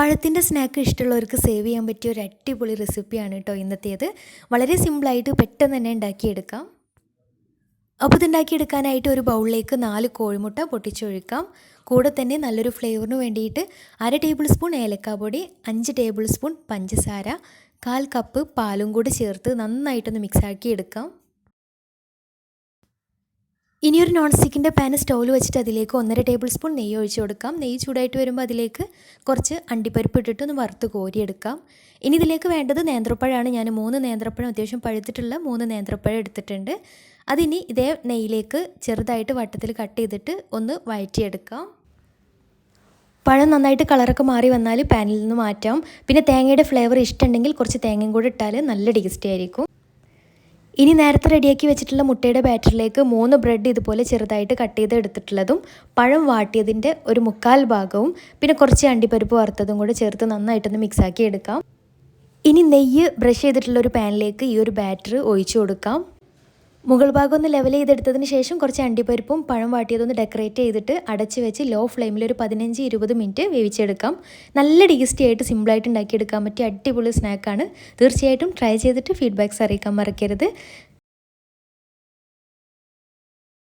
പഴത്തിന്റെ snack ഇഷ്ടമുള്ളവർക്ക് save ചെയ്യാൻ പറ്റിയ ഒരു അടിപൊളി റെസിപ്പിയാണ് കേട്ടോ ഇന്നത്തേത്. വളരെ സിമ്പിളായിട്ട് പെട്ടെന്ന് തന്നെ ഉണ്ടാക്കിയെടുക്കാം. അപ്പോൾ ഇതുണ്ടാക്കിയെടുക്കാനായിട്ട് ഒരു ബൗളിലേക്ക് നാല് കോഴിമുട്ട പൊട്ടിച്ചൊഴിക്കാം. കൂടെ തന്നെ നല്ലൊരു ഫ്ലേവറിന് വേണ്ടിയിട്ട് അര ടേബിൾ സ്പൂൺ ഏലക്കാ പൊടി അഞ്ച് ടേബിൾ സ്പൂൺ പഞ്ചസാര കാൽ കപ്പ് പാലും കൂടി ചേർത്ത് നന്നായിട്ടൊന്ന് മിക്സാക്കി എടുക്കാം ഇനിയൊരു നോൺ സ്റ്റിക്കിന്റെ പാൻ സ്റ്റൗവിൽ വെച്ചിട്ട് അതിലേക്ക് ഒന്നര ടേബിൾ സ്പൂൺ നെയ്യ് ഒഴിച്ച് കൊടുക്കാം. നെയ്യ് ചൂടായിട്ട് വരുമ്പോൾ അതിലേക്ക് കുറച്ച് അണ്ടിപ്പരിപ്പ് ഇട്ടിട്ട് ഒന്ന് വറുത്ത് കോരിയെടുക്കാം. ഇനി ഇതിലേക്ക് വേണ്ടത് നേന്ത്രപ്പഴമാണ് ഞാൻ മൂന്ന് നേന്ത്രപ്പഴം അത്യാവശ്യം പഴുത്തിട്ടുള്ള മൂന്ന് നേന്ത്രപ്പഴം എടുത്തിട്ടുണ്ട്. അതിനി ഇതേ നെയ്യിലേക്ക് ചെറുതായിട്ട് വട്ടത്തിൽ കട്ട് ചെയ്തിട്ട് ഒന്ന് വഴറ്റിയെടുക്കാം. പഴം നന്നായിട്ട് കളറൊക്കെ മാറി വന്നാൽ പാനിൽ നിന്ന് മാറ്റാം. പിന്നെ തേങ്ങയുടെ ഫ്ലേവർ ഇഷ്ടമുണ്ടെങ്കിൽ കുറച്ച് തേങ്ങയും കൂടെ ഇട്ടാൽ നല്ല ടേസ്റ്റി ആയിരിക്കും. ഇനി നേരത്തെ റെഡിയാക്കി വെച്ചിട്ടുള്ള മുട്ടയുടെ ബാറ്ററിലേക്ക് മൂന്ന് ബ്രെഡ് ഇതുപോലെ ചെറുതായിട്ട് കട്ട് ചെയ്ത് എടുത്തിട്ടുള്ളതും പഴം വാട്ടിയതിന്റെ ഒരു മുക്കാൽ ഭാഗവും പിന്നെ കുറച്ച് അണ്ടിപ്പരിപ്പ് വറുത്തതും കൂടെ ചേർത്ത് നന്നായിട്ടൊന്ന് മിക്സാക്കി എടുക്കാം. ഇനി നെയ്യ് ബ്രഷ് ചെയ്തിട്ടുള്ള ഒരു പാനിലേക്ക് ഈ ഒരു ബാറ്റർ ഒഴിച്ചു കൊടുക്കാം. മുകൾ ഭാഗം ഒന്ന് ലെവൽ ചെയ്തെടുത്തതിന് ശേഷം കുറച്ച് അണ്ടിപ്പരിപ്പും പഴം വാട്ടിയതൊന്ന് ഡെക്കറേറ്റ് ചെയ്തിട്ട് അടച്ച് വെച്ച് ലോ ഫ്ലെയിമിൽ ഒരു പതിനഞ്ച് ഇരുപത് മിനിറ്റ് വേവിച്ചെടുക്കാം. നല്ല ടേസ്റ്റി ആയിട്ട് സിമ്പിളായിട്ട് ഉണ്ടാക്കിയെടുക്കാൻ പറ്റിയ അടിപൊളി സ്നാക്കാണ് തീർച്ചയായിട്ടും ട്രൈ ചെയ്തിട്ട് ഫീഡ്ബാക്ക്സ് അറിയിക്കാൻ മറക്കരുത്.